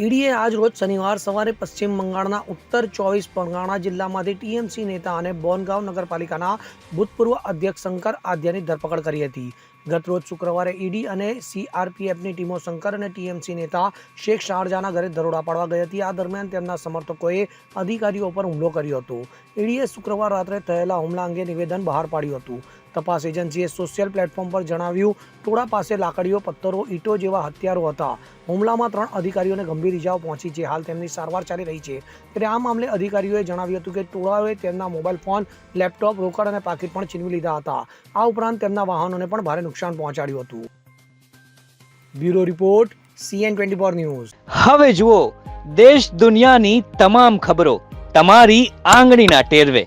ઈડીએ આજ રોજ શનિવાર સવારે પશ્ચિમ બંગાળના ઉત્તર ચોવીસ પરગાણા જિલ્લામાંથી ટીએમસી નેતા અને બોનગાંવ નગરપાલિકાના ભૂતપૂર્વ અધ્યક્ષ શંકર આદ્યાની ધરપકડ કરી હતી. ગત રોજ શુક્રવારે ઈડી અને સીઆરપીએફની ટીમો શંકર અને ટીએમસી નેતા શેખ શારજાના ઘરે દરોડા પાડવા ગઈ હતી. આ દરમિયાન તેમના સમર્થકોએ અધિકારીઓ પર હુમલો કર્યો હતો. ઈડીએ શુક્રવાર રાત્રે થયેલા હુમલા અંગે નિવેદન બહાર પાડ્યું હતું. તપાસ એજન્સીએ સોશિયલ પ્લેટફોર્મ પર જણાવ્યું, ટોળા પાસે લાકડીઓ, પથ્થરો, ઈંટો જેવા હથિયારો હતા. હુમલામાં ત્રણ અધિકારીઓને ગંભીર ઇજાઓ પહોંચી છે. હાલ તેમની સારવાર ચાલી રહી છે. ત્યારે આ મામલે અધિકારીઓએ જણાવ્યું હતું કે ટોળાઓએ તેમના મોબાઈલ ફોન, લેપટોપ, રોકડ અને પાકીટ પણ છીનવી લીધા હતા. આ ઉપરાંત તેમના વાહનોને પણ ભારે નુકસાન પહોંચાડ્યું હતું. Bureau report, CN twenty four news. હવે જુઓ, દેશ દુનિયાની તમામ ખબરો તમારી આંગળીના ટેરવે.